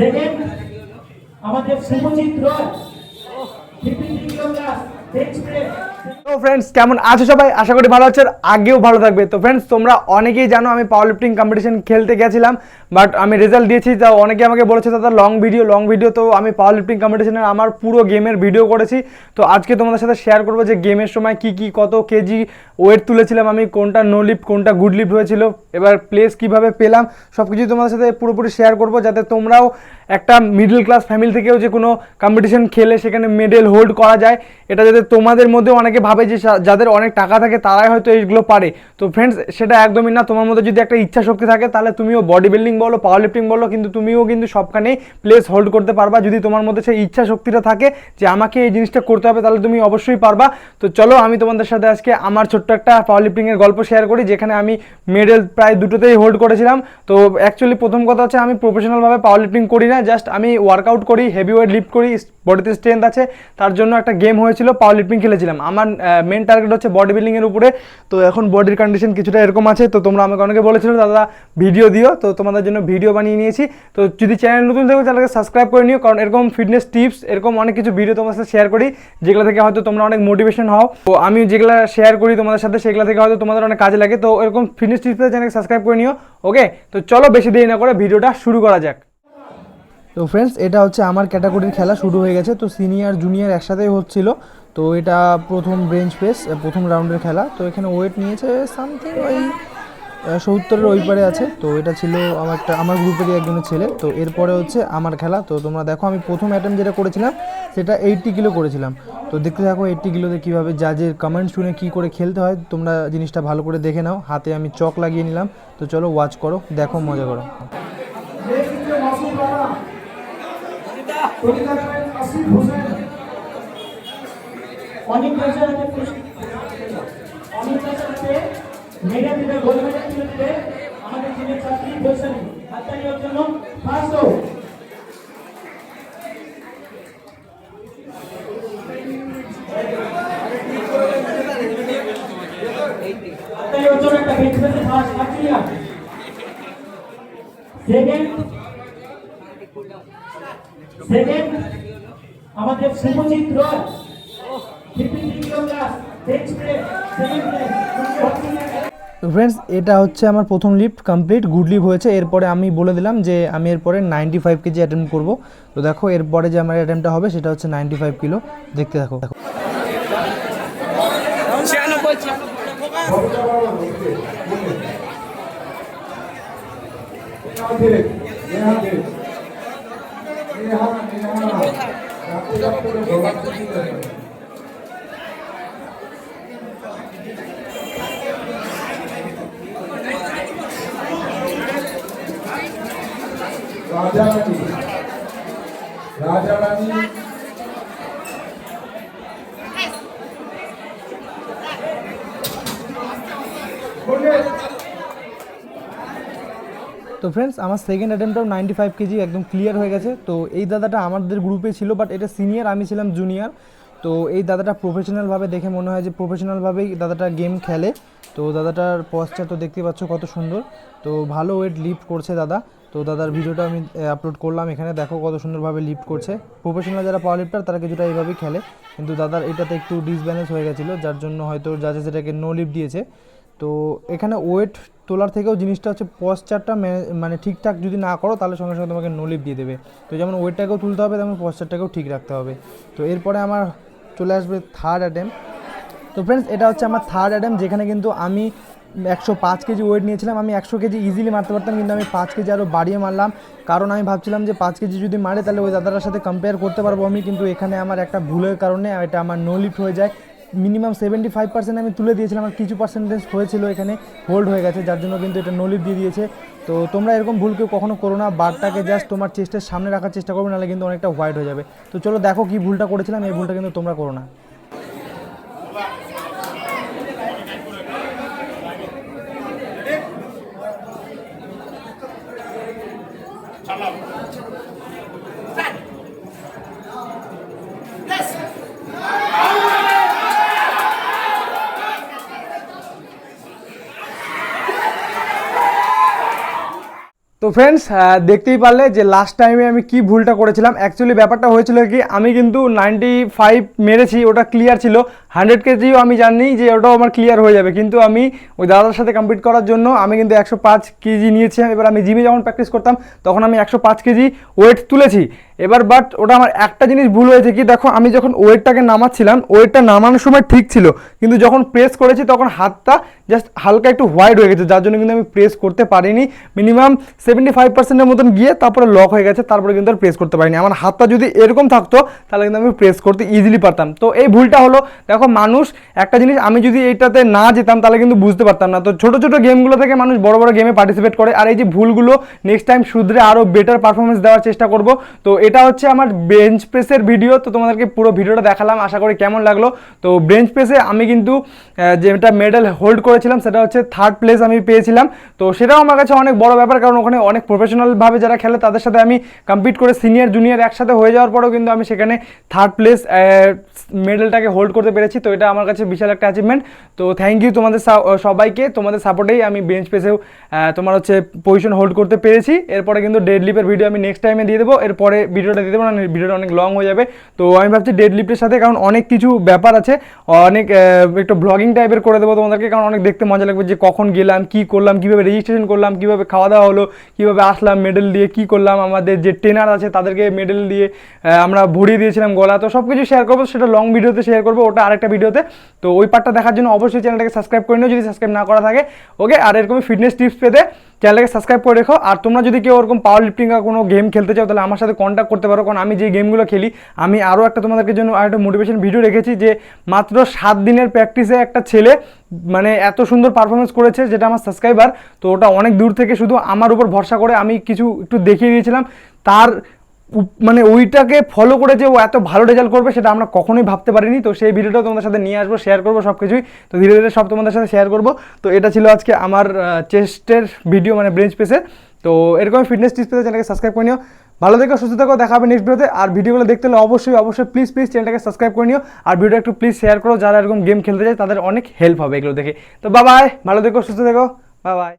Second আমাদের Subhajit Roy press তো friends কেমন আছো সবাই? আশা করি ভালো আছো আগেও ভালো থাকবে। তো ফ্রেন্ডস তোমরা অনেকেই জানো আমি পাওয়ার লিফটিং কম্পিটিশন খেলতে গেছিলাম বাট আমি রেজাল্ট দিয়েছি, তা অনেকে আমাকে বলেছে, দাদা লং ভিডিও লং ভিডিও তো আমি পাওয়ার লিফটিং কম্পিটিশনের আমার পুরো গেমের ভিডিও করেছি। তো আজকে তোমাদের সাথে শেয়ার করব যে গেমের সময় কি কি, কত কেজি ওয়েট তুলেছিলাম আমি, কোনটা নো লিফট কোনটা গুড লিফট হয়েছিল, এবার প্লেস কীভাবে পেলাম সব কিছুই তোমাদের সাথে পুরোপুরি শেয়ার করব, যাতে তোমরাও একটা মিডল ক্লাস ফ্যামিলি থেকেও যে কোনো কম্পিটিশন খেলে সেখানে মেডেল হোল্ড করা যায়, এটা যাতে তোমাদের মধ্যে অনেকে ভাবে যে যাদের অনেক টাকা থাকে তারাই হয়তো এইগুলো পারে। তো ফ্রেন্ডস সেটা একদমই না। তোমার মধ্যে যদি একটা ইচ্ছা শক্তি থাকে, তাহলে তুমিও বডি বিল্ডিং বলো পাওয়ার লিফটিং বলো, কিন্তু তুমিও কিন্তু সবখানেই প্লেস হোল্ড করতে পারবা। যদি তোমার মধ্যে সেই ইচ্ছা শক্তিটা থাকে যে আমাকে এই জিনিসটা করতে হবে, তাহলে তুমি অবশ্যই পারবা। তো চলো, আমি তোমাদের সাথে আজকে আমার ছোট্ট একটা পাওয়ার লিফটিংয়ের গল্প শেয়ার করি, যেখানে আমি মেডেল প্রায় দুটোতেই হোল্ড করেছিলাম। তো অ্যাকচুয়ালি প্রথম কথা হচ্ছে, আমি প্রফেশনালভাবে পাওয়ার লিফটিং করি না জাস্ট আমি ওয়ার্কআউট করি হেভি ওয়েট লিফট করি বডিতে স্ট্রেংথ আছে। তার জন্য একটা গেম হয়েছিল পাওয়ার লিফটিং খেলেছিলাম। আমার মেন টার্গেট হচ্ছে বডি বিল্ডিংয়ের উপরে। তো এখন বডির কন্ডিশন কিছুটা এরকম আছে। তো তোমরা আমাকে অনেকে বলেছিল, দাদা ভিডিও দিও। তো তোমাদের জন্য ভিডিও বানিয়ে নিয়েছি। তো যদি চ্যানেল নতুন থাকো চ্যানেলকে সাবস্ক্রাইব করে নিও। কারণ এরকম ফিটনেস টিপস এরকম অনেক কিছু ভিডিও তোমার সাথে শেয়ার করি, যেগুলো থেকে হয়তো তোমরা অনেক মোটিভেশন হও। তো আমি যেগুলো শেয়ার করি তোমাদের সাথে, সেগুলো থেকে হয়তো তোমাদের অনেক কাজে লাগে। তো এরকম ফিটনেস টিপস চ্যানেলকে সাবস্ক্রাইব করে নিও। ওকে তো চলো বেশি দেরি না করে ভিডিওটা শুরু করা যাক। তো ফ্রেন্ডস এটা হচ্ছে আমার ক্যাটাগরির খেলা শুরু হয়ে গেছে। তো সিনিয়র জুনিয়র একসাথেই হচ্ছিল। তো এটা প্রথম বেঞ্চ প্রেস প্রথম রাউন্ডের খেলা। তো এখানে ওয়েট নিয়েছে সামথিং ওই সত্তরের ওই পারে আছে। তো এটা ছিল আমার একটা, আমার গ্রুপেরই একজনের ছেলে। তো এরপরে হচ্ছে আমার খেলা। তো তোমরা দেখো, আমি প্রথম অ্যাটেম্প যেটা করেছিলাম, সেটা এইট্টি কিলো করেছিলাম। তো দেখতে থাকো এইট্টি কিলোতে কীভাবে জাজের কমেন্ট শুনে কী করে খেলতে হয়। তোমরা জিনিসটা ভালো করে দেখে নাও। হাতে আমি চক লাগিয়ে নিলাম। তো চলো ওয়াচ করো, দেখো, মজা করো। আসিফ হোসেন অনেক বছর আগে অনেক বছর আগে মেডা দিবে গোল মেডাল দিবে আমাদের টিমের ছাত্রী বৈশালী হাততালি জন্য ফার্স্ট সেকেন্ড আমাদের শুভজিৎ রয় ফ্রেন্ডস এটা হচ্ছে আমার প্রথম লিফট কমপ্লিট গুড লিফট হয়েছে। এরপরে আমি বলে দিলাম যে আমি এরপরে নাইনটি ফাইভ কেজি অ্যাটেম্প করব। তো দেখো এরপরে যে আমার অ্যাটেম্পটা হবে সেটা হচ্ছে নাইনটি ফাইভ কিলো। দেখতে দেখো। দেখো राजा তো ফ্রেন্ডস আমার সেকেন্ড অ্যাটেম্পটাও নাইনটি ফাইভ কেজি একদম ক্লিয়ার হয়ে গেছে। তো এই দাদাটা আমাদের গ্রুপে ছিল বাট এটা সিনিয়র আমি ছিলাম জুনিয়র তো এই দাদাটা প্রফেশনালভাবে দেখে মনে হয় যে প্রফেশনালভাবেই দাদাটা গেম খেলে। তো দাদাটার পশ্চার তো দেখতে পাচ্ছ কত সুন্দর। তো ভালো ওয়েট লিফ্ট করছে দাদা। তো দাদার ভিডিওটা আমি আপলোড করলাম। এখানে দেখো কত সুন্দরভাবে লিফট করছে। প্রফেশনাল যারা পাওয়ার লিফটার তারা কিছুটা এইভাবেই খেলে। কিন্তু দাদার এটাতে একটু ডিসব্যালেন্স হয়ে গেছিল, যার জন্য হয়তো জাজেস এটাকে নো লিফট দিয়েছে। তো এখানে ওয়েট তোলার থেকেও জিনিসটা হচ্ছে পশ্চারটা মানে ঠিকঠাক যদি না করো, তাহলে সঙ্গে সঙ্গে তোমাকে নো নোলিপ দিয়ে দেবে। তো যেমন ওয়েটটাকেও তুলতে হবে, তেমন পশ্চারটাকেও ঠিক রাখতে হবে। তো এরপরে আমার চলে আসবে থার্ড অ্যাটেম্প তো ফ্রেন্ডস এটা হচ্ছে আমার থার্ড অ্যাটেম্প যেখানে কিন্তু আমি একশো পাঁচ কেজি ওয়েট নিয়েছিলাম, আমি একশো কেজি ইজিলি মারতে পারতাম, কিন্তু আমি পাঁচ কেজি আরও বাড়িয়ে মারলাম। কারণ আমি ভাবছিলাম যে পাঁচ কেজি যদি মারে, তাহলে ওই দাদাটার সাথে কম্পেয়ার করতে পারব আমি, কিন্তু এখানে আমার একটা ভুলের কারণে এটা আমার নো লিফট হয়ে যায়। মিনিমাম সেভেন্টি ফাইভ পার্সেন্ট আমি তুলে দিয়েছিলাম, আর কিছু পার্সেন্টেজ হয়েছিল এখানে হোল্ড হয়ে গেছে, যার জন্য কিন্তু এটা নলিপ দিয়ে দিয়েছে। তো তোমরা এরকম ভুল কেউ কখনো করো না, বারটাকে জাস্ট তোমার চেস্টের সামনে রাখার চেষ্টা করবে, নাহলে কিন্তু অনেকটা হোয়াইট হয়ে যাবে। তো চলো দেখো কি ভুলটা করেছিলাম, এই ভুলটা কিন্তু তোমরা করো না। ফ্রেন্ডস দেখতেই পারলে যে লাস্ট টাইমে আমি কি ভুলটা করেছিলাম। অ্যাকচুয়ালি ব্যাপারটা হয়েছিল কি, আমি কিন্তু নাইনটি ফাইভ মেরেছি, ওটা ক্লিয়ার ছিল। হান্ড্রেড কেজিও আমি জানি যে ওটাও আমার ক্লিয়ার হয়ে যাবে। কিন্তু আমি ওই দাদার সাথে কমপ্লিট করার জন্য আমি কিন্তু একশো পাঁচ কেজি নিয়েছি। এবার আমি জিমে যখন প্র্যাকটিস করতাম, তখন আমি একশো পাঁচ কেজি ওয়েট তুলেছি। এবার বাট ওটা আমার একটা জিনিস ভুল হয়েছে কি? দেখো, আমি যখন ওয়েটটাকে নামাচ্ছিলাম, ওয়েটটা নামানোর সময় ঠিক ছিল। কিন্তু যখন প্রেস করেছি, তখন হাতটা জাস্ট হালকা একটু হোয়াইট হয়ে গেছে। যার জন্য কিন্তু আমি প্রেস করতে পারিনি। মিনিমাম সেভেন্টি ফাইভ পার্সেন্টের মতন গিয়ে তারপরে লক হয়ে গেছে। তারপরে কিন্তু আর প্রেস করতে পারিনি। আমার হাতটা যদি এরকম থাকতো, তাহলে কিন্তু আমি প্রেস করতে ইজিলি পারতাম। তো এই ভুলটা হলো, দেখো, মানুষ একটা জিনিস, আমি যদি এইটাতে না যেতাম, তাহলে কিন্তু বুঝতে পারতাম না। তো ছোটো ছোটো গেমগুলো থেকে মানুষ বড় বড় গেমে পার্টিসিপেট করে। আর এই যে ভুলগুলো নেক্সট টাইম শুধরে আরও বেটার পারফরমেন্স দেওয়ার চেষ্টা করব। তো এটা হচ্ছে আমার বেঞ্চ প্রেসের ভিডিও তো তোমাদেরকে পুরো ভিডিওটা দেখালাম, আশা করি কেমন লাগল। তো বেঞ্চ প্রেসে আমি কিন্তু যেটা মেডেল হোল্ড করেছিলাম, সেটা হচ্ছে থার্ড প্লেস আমি পেয়েছিলাম। তো সেটাও আমার কাছে অনেক বড় ব্যাপার, কারণ ওখানে অনেক প্রফেশনালভাবে যারা খেলে, তাদের সাথে আমি কম্পিট করে সিনিয়র জুনিয়র একসাথে হয়ে যাওয়ার পরেও কিন্তু আমি সেখানে থার্ড প্লেস মেডেলটাকে হোল্ড করতে পেরেছি। তো এটা আমার কাছে বিশাল একটা অ্যাচিভমেন্ট তো থ্যাংক ইউ তোমাদের সবাইকে, তোমাদের সাপোর্টেই আমি বেঞ্চ প্রেসেও তোমার হচ্ছে পজিশন হোল্ড করতে পেরেছি। এরপরে কিন্তু ডেড লিপের ভিডিও আমি নেক্সট টাইমে দিয়ে দেবো। এরপরে ভিডিওটা দিয়ে দেবো না ভিডিওটা অনেক লং হয়ে যাবে। তো আমি ভাবছি ডেড লিফটের সাথে, কারণ অনেক কিছু ব্যাপার আছে। অনেক একটু ব্লগিং টাইপের করে দেবো তোমাদেরকে, কারণ অনেক দেখতে মজা লাগবে যে কখন গেলাম, কি করলাম, কীভাবে রেজিস্ট্রেশন করলাম, কীভাবে খাওয়া দাওয়া হলো, কীভাবে আসলাম মেডেল দিয়ে কি করলাম, আমাদের যে ট্রেনার আছে তাদেরকে মেডেল দিয়ে আমরা ভরিয়ে দিয়েছিলাম গলা। তো সব কিছু শেয়ার করব, সেটা লং ভিডিওতে শেয়ার করব, ওটা আরেকটা ভিডিওতে তো ওই পার্টটা দেখার জন্য অবশ্যই চ্যানেলটাকে সাবস্ক্রাইব করে নিও, যদি সাবস্ক্রাইব না করা থাকে। ওকে আর এরকমই ফিটনেস টিপস পেতে চ্যানেলটাকে সাবস্ক্রাইব করে রেখো। আর তোমরা যদি কেউ ওরকম পাওয়ার লিফটিং বা কোনো গেম খেলতে চাও, তাহলে আমার সাথে কন্ট্যাক্ট করতে পারো। কারণ আমি যে গেমগুলো খেলি, আমি আরও একটা তোমাদেরকে জন্য আর একটা মোটিভেশন ভিডিও রেখেছি যে, মাত্র সাত দিনের প্র্যাকটিসে একটা ছেলে মানে এত সুন্দর পারফরমেন্স করেছে যেটা আমার সাবস্ক্রাইবার তো ওটা অনেক দূর থেকে শুধু আমার উপর ভরসা করে আমি কিছু একটু দেখিয়ে দিয়েছিলাম। তার মানে ওইটাকে ফলো করে যে ও এত ভালো রেজাল্ট করবে সেটা আমরা কখনোই ভাবতে পারিনি। তো সেই ভিডিওটা তোমাদের সাথে নিয়ে আসব শেয়ার করব সব কিছুই তো ধীরে ধীরে সব তোমাদের সাথে শেয়ার করব। তো এটা ছিল আজকে আমার চেস্টের ভিডিও মানে ব্রেঞ্চ পেসে তো এরকম ফিটনেস টিপস পেতে চ্যানেলকে সাবস্ক্রাইব করে নিও। ভালো থেকো, সুস্থ থেকো, দেখা হবে নেক্সট ভিডিওতে আর ভিডিওগুলো দেখতে হলে অবশ্যই অবশ্যই প্লিজ প্লিজ চ্যানেলটাকে সাবস্ক্রাইব করে নিও। আর ভিডিও একটু প্লিজ শেয়ার করো। যারা এরকম গেম খেলতে চায়, তাদের অনেক হেল্প হবে এগুলো দেখে। তো বাবাই ভালো থেকো, সুস্থ থেকো বাবাই